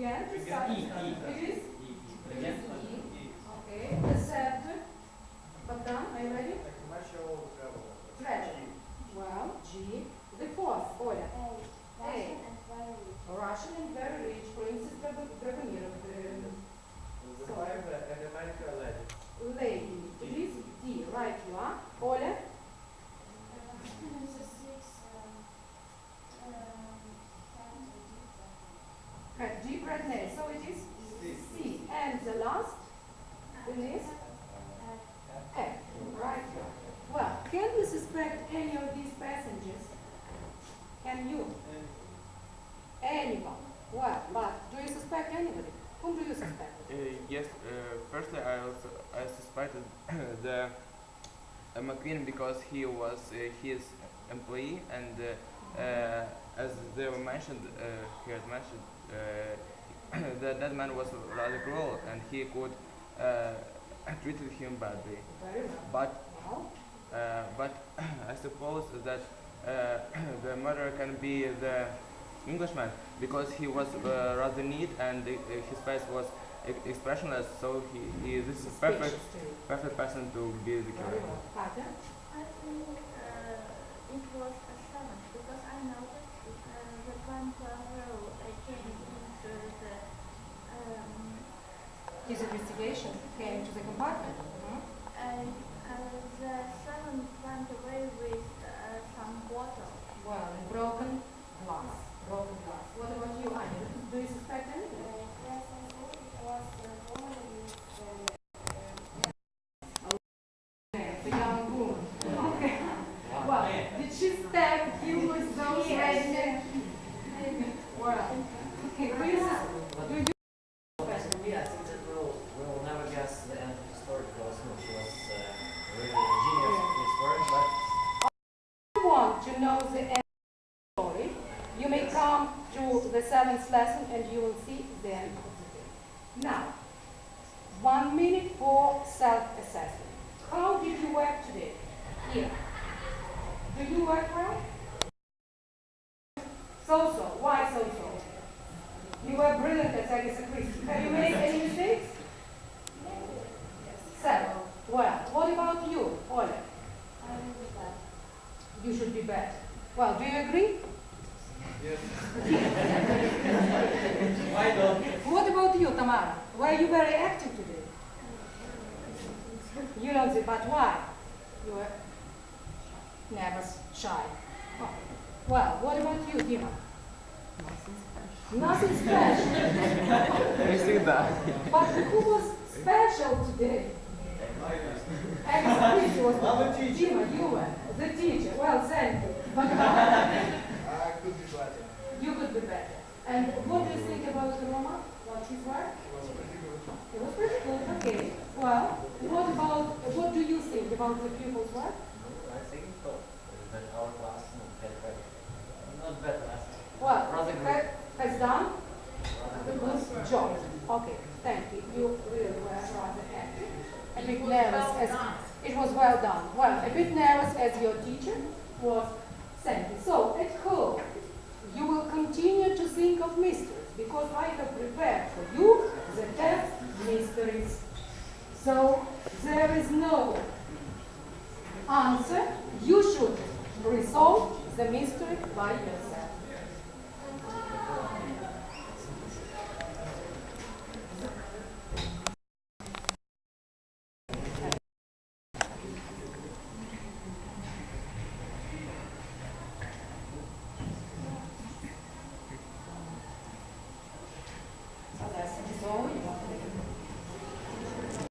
E, E. It is? E, E. E. Okay. The subject. Bogdan, are you ready? Commercial Well, G. The fourth, oh, Oля. Russian and very rich. Russian and very rich princess Drag- Denise? F. Right. Well, can you suspect any of these passengers? Can you? Anyone? Well, but do you suspect anybody? Whom do you suspect? Uh, yes, uh, firstly I also I suspected the uh, McQueen because he was uh, his employee and uh, uh, as they were mentioned, uh, he had mentioned uh, that that man was rather cruel and he could uh, treated him badly. But uh, but I suppose that uh, the murderer can be the Englishman because he was uh, rather neat and uh, his face was expressionless. So he, he this is perfect perfect person to be the killer. I think it was a seven because I noticed the time travel uh, came into the um, His investigation came to the compartment. Mhm. and uh, the servant went away with uh, some water. Well, and broken glass. Broken glass. What about you, Anya? Do you suspect anything? Yes, I thought it was a woman with The young woman. Okay. Well, did she stab you with those red Well, okay, do you sus- do you For me, I think that we'll, we'll never guess the end of the story because you know, she was uh, really genius in this work, but you want to know the end of the story, you may come to the seventh lesson and you will see the end of the day. Now, one minute for self-assessment. How did you work today? Here. Do you work well? So-so. Why so-so? You were brilliant at Agatha Christie. Have you made any mistakes? Seven. Well, what about you, Oля? I was that. You should be better. Well, do you agree? Why What about you, Tamara? Were you very active today? You don't say, but why? You were never shy. Oh. Well, what about you, Dima? Nothing special. I see that. But who was special today? Agatha Christie was. Dima, you were the teacher. Well, thank you. But I could be better. you could be better. And what do you think about Roma? What his work? It was pretty good. It was pretty good, okay. Well, what about, what do you think about the pupils' work? I think so. That our class no, had better. Not better, I think. Well, Rather good. ha- has done Rather a good. good job. Okay, thank you. You really were rather active. A bit nervous as, it was well done. Well, a bit nervous as your teacher was thank you. So, at home, you will continue to think of mysteries because I have prepared for you the text mysteries. So, there is no answer. You should resolve the mystery by yourself.